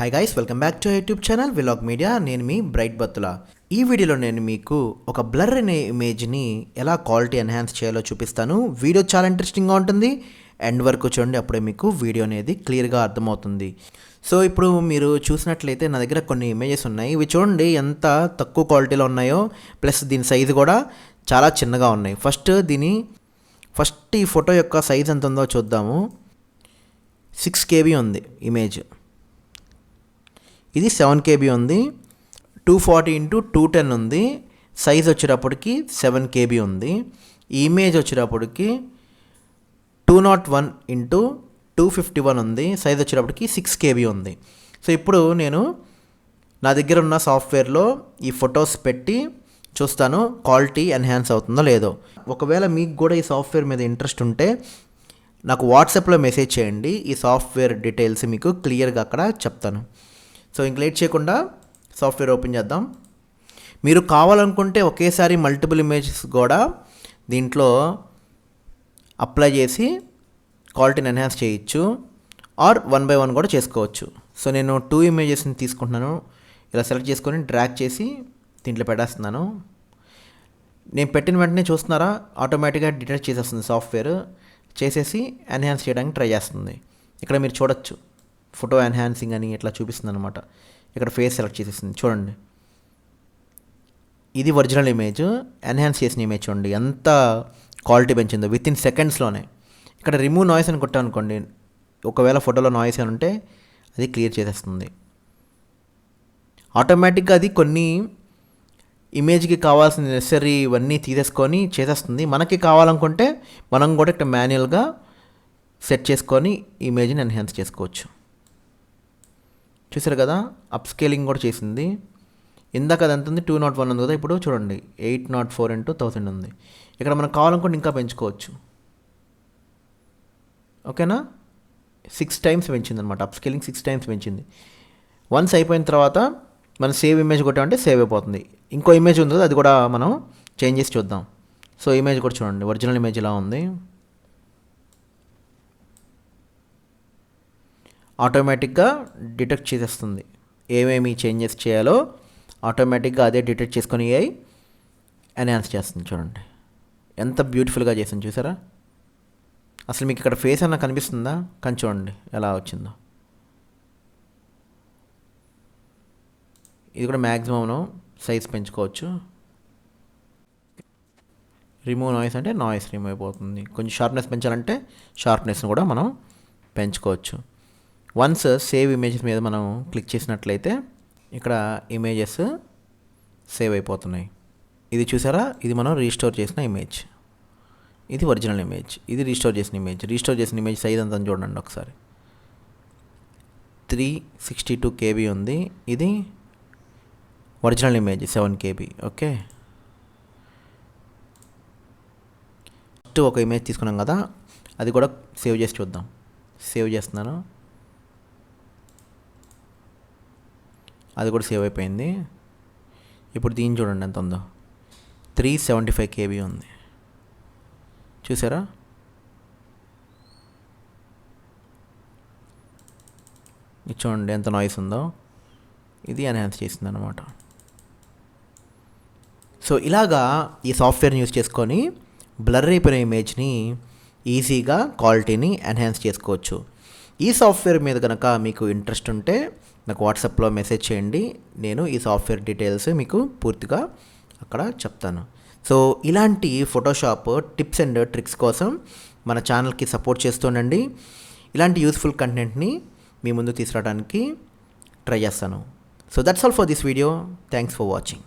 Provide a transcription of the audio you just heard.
Hi guys welcome back to YouTube channel vlog media నేను మీ bright Battula ఈ వీడియోలో నేను మీకు ఒక బ్లర్ అనే ఇమేజ్ని ఎలా క్వాలిటీ ఎన్హాన్స్ చేయాలో చూపిస్తాను. వీడియో చాలా ఇంట్రెస్టింగ్గా ఉంటుంది. ఎండ్ వరకు చూడండి అప్పుడే మీకు వీడియో అనేది క్లియర్గా అర్థమవుతుంది. సో ఇప్పుడు మీరు చూసినట్లయితే నా దగ్గర కొన్ని ఇమేజెస్ ఉన్నాయి. ఇవి చూడండి ఎంత తక్కువ క్వాలిటీలో ఉన్నాయో. ప్లస్ దీని సైజు కూడా చాలా చిన్నగా ఉన్నాయి. ఫస్ట్ దీని ఫస్ట్ ఈ ఫోటో యొక్క సైజ్ ఎంత ఉందో చూద్దాము. సిక్స్ కేబీ ఉంది ఇమేజ్ ఇది సెవెన్ కేబీ ఉంది. Two forty into two ten ఉంది. సైజ్ వచ్చేటప్పటికి సెవెన్ కేబీ ఉంది. ఇమేజ్ వచ్చేటప్పటికి two nought one into two fifty one ఉంది. సైజ్ వచ్చేటప్పటికి సిక్స్ కేబీ ఉంది. సో ఇప్పుడు నేను నా దగ్గర ఉన్న సాఫ్ట్వేర్లో ఈ ఫొటోస్ పెట్టి చూస్తాను. క్వాలిటీ ఎన్హాన్స్ అవుతుందో లేదో. ఒకవేళ మీకు కూడా ఈ సాఫ్ట్వేర్ మీద ఇంట్రెస్ట్ ఉంటే నాకు వాట్సాప్లో మెసేజ్ చేయండి. ఈ సాఫ్ట్వేర్ డీటెయిల్స్ మీకు క్లియర్గా అక్కడ చెప్తాను. సో ఇంక లేట్ చేయకుండా సాఫ్ట్వేర్ ఓపెన్ చేద్దాం. మీరు కావాలనుకుంటే ఒకేసారి మల్టిపుల్ ఇమేజెస్ కూడా దీంట్లో అప్లై చేసి క్వాలిటీని ఎన్హాన్స్ చేయొచ్చు. ఆర్ వన్ బై వన్ కూడా చేసుకోవచ్చు. సో నేను టూ ఇమేజెస్ని తీసుకుంటున్నాను. ఇలా సెలెక్ట్ చేసుకొని డ్రాగ్ చేసి దీంట్లో పెట్టేస్తున్నాను. నేను పెట్టిన వెంటనే చూస్తున్నారా? ఆటోమేటిక్గా డిటెక్ట్ చేసేస్తుంది సాఫ్ట్వేర్. చేసేసి ఎన్హాన్స్ చేయడానికి ట్రై చేస్తుంది. ఇక్కడ మీరు చూడొచ్చు. ఫోటో ఎన్హాన్సింగ్ అని ఇట్లా చూపిస్తుంది అనమాట ఇక్కడ ఫేస్ సెలెక్ట్ చేసేసింది. చూడండి. ఇది ఒరిజినల్ ఇమేజ్. ఎన్హాన్స్ చేసిన ఇమేజ్ చూడండి. ఎంత క్వాలిటీ పెంచిందో. విత్ ఇన్ సెకండ్స్లోనే. ఇక్కడ రిమూవ్ నాయిస్ అని కొట్టాం అనుకోండి ఒకవేళ ఫోటోలో నాయిస్ అని ఉంటే అది క్లియర్ చేసేస్తుంది. ఆటోమేటిక్గా అది కొన్ని ఇమేజ్కి కావాల్సిన నెసరీ ఇవన్నీ తీసేసుకొని చేసేస్తుంది. మనకి కావాలనుకుంటే మనం కూడా ఇక్కడ మాన్యువల్గా సెట్ చేసుకొని ఇమేజ్ని ఎన్హాన్స్ చేసుకోవచ్చు. చూసారు కదా? అప్ స్కేలింగ్ కూడా చేసింది. ఇందాక అది ఎంత ఉంది టూ నాట్ వన్ ఉంది కదా? ఇప్పుడు చూడండి. Eight nought four into thousand ఉంది. ఇక్కడ మనకు కావాలనుకుంటే ఇంకా పెంచుకోవచ్చు. ఓకేనా? సిక్స్ టైమ్స్ పెంచింది అనమాట అప్ స్కేలింగ్ సిక్స్ టైమ్స్ పెంచింది. వన్స్ అయిపోయిన తర్వాత మనం సేవ్ ఇమేజ్ కొట్టామంటే సేవ్ అయిపోతుంది. ఇంకో ఇమేజ్ ఉంది కదా అది కూడా మనం చేంజ్ చేసి చూద్దాం. సో ఇమేజ్ కూడా చూడండి. ఒరిజినల్ ఇమేజ్ ఇలా ఉంది? ఆటోమేటిక్గా డిటెక్ట్ చేసేస్తుంది. ఏమేమి చేంజెస్ చేయాలో ఆటోమేటిక్గా అదే డిటెక్ట్ చేసుకొని అయి ఎన్హాన్స్ చేస్తుంది చూడండి. ఎంత బ్యూటిఫుల్గా చేసింది చూసారా? అసలు మీకు ఇక్కడ ఫేస్ అన్న కనిపిస్తుందా? కానీ చూడండి ఎలా వచ్చిందో. ఇది కూడా మ్యాక్సిమం సైజ్ పెంచుకోవచ్చు. రిమూవ్ నాయిస్ అంటే నాయిస్ రిమూవ్ అయిపోతుంది. కొంచెం షార్ప్నెస్ పెంచాలంటే షార్ప్నెస్ని కూడా మనం పెంచుకోవచ్చు. వన్స్ సేవ్ ఇమేజెస్ మీద మనం క్లిక్ చేసినట్లయితే ఇక్కడ ఇమేజెస్ సేవ్ అయిపోతున్నాయి. ఇది చూసారా? ఇది మనం రీస్టోర్ చేసిన ఇమేజ్. ఇది ఒరిజినల్ ఇమేజ్. ఇది రీస్టోర్ చేసిన ఇమేజ్. రీస్టోర్ చేసిన ఇమేజ్ సైజ్ అంతా చూడండి ఒకసారి. త్రీ సిక్స్టీ టూ కేబీ ఉంది. ఇది original image seven KB. Okay? First ఒక ఇమేజ్ తీసుకున్నాం కదా అది కూడా సేవ్ చేసి చూద్దాం. సేవ్ చేస్తున్నాను. అది కూడా సేవ్ అయిపోయింది. ఇప్పుడు దీన్ని చూడండి ఎంత ఉందో. త్రీ సెవెంటీ ఫైవ్ కేబీ ఉంది. చూసారా? చూడండి ఎంత నాయిస్ ఉందో. ఇది ఎన్హాన్స్ చేసింది అనమాట సో ఇలాగా ఈ సాఫ్ట్వేర్ని యూస్ చేసుకొని బ్లర్ అయిపోయిన ఇమేజ్ని ఈజీగా క్వాలిటీని ఎన్హాన్స్ చేసుకోవచ్చు. ఈ సాఫ్ట్వేర్ మీద కనుక మీకు ఇంట్రెస్ట్ ఉంటే నాకు వాట్సాప్లో మెసేజ్ చేయండి. నేను ఈ సాఫ్ట్వేర్ డీటెయిల్స్ మీకు పూర్తిగా అక్కడ చెప్తాను. సో ఇలాంటి ఫోటోషాప్ టిప్స్ అండ్ ట్రిక్స్ కోసం మన ఛానల్కి సపోర్ట్ చేస్తుండండి ఇలాంటి యూస్ఫుల్ కంటెంట్ని మీ ముందు తీసుకురావడానికి ట్రై చేస్తాను. So that's all for this video thanks for watching